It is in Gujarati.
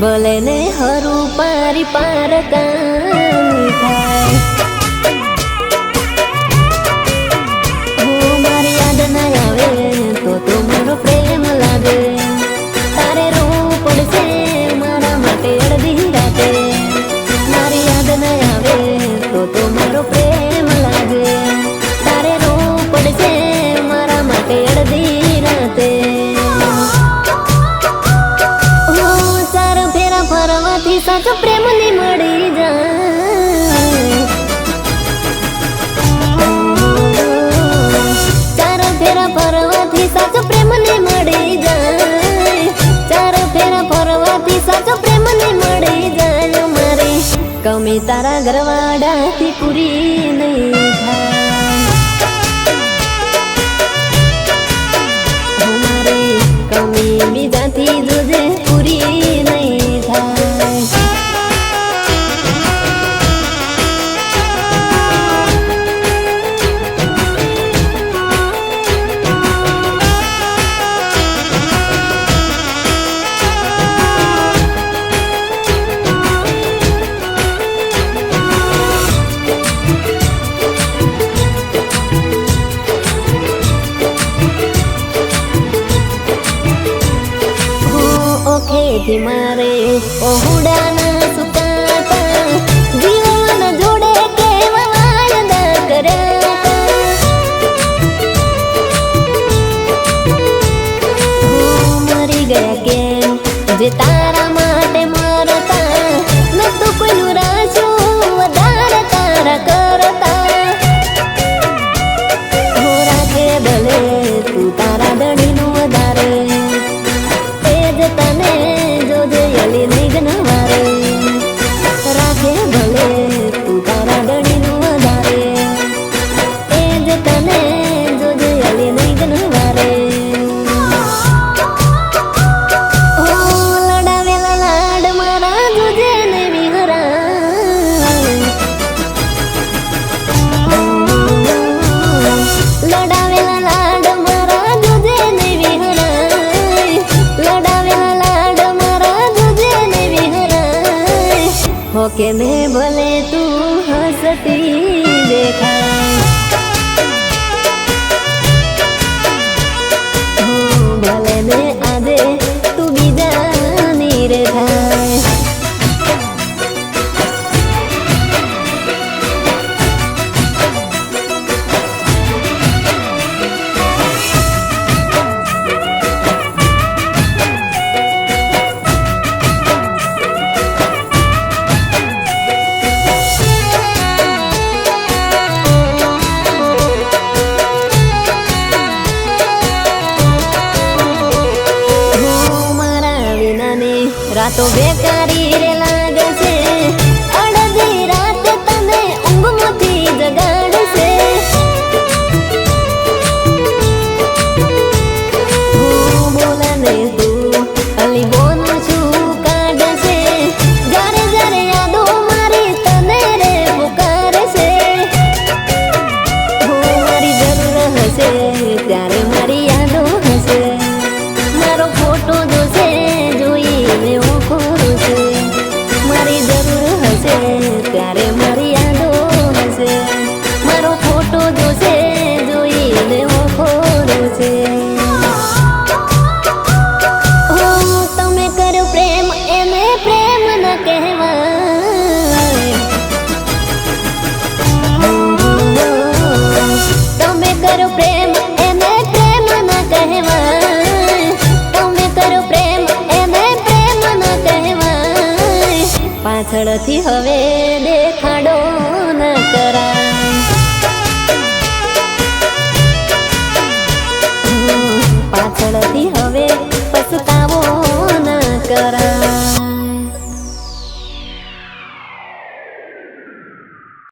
બોલે ને હરું પારી પાર કાની થાય. સાચો પ્રેમ ને મળી જા ચાર ફેરા ફરવાથી સાચો પ્રેમ મળી જાય. ચાર ફેરા ફરવાથી સાચો પ્રેમ મળી જાય. મારી કમી તારા ઘરવાડાથી પૂરી ઓખેથી મારે. ઓહુડાના જીવન જોડે કેવા વાયદા કર્યા તારામાં que me રાતો બેકારી રેલા પાછળથી હવે દેખા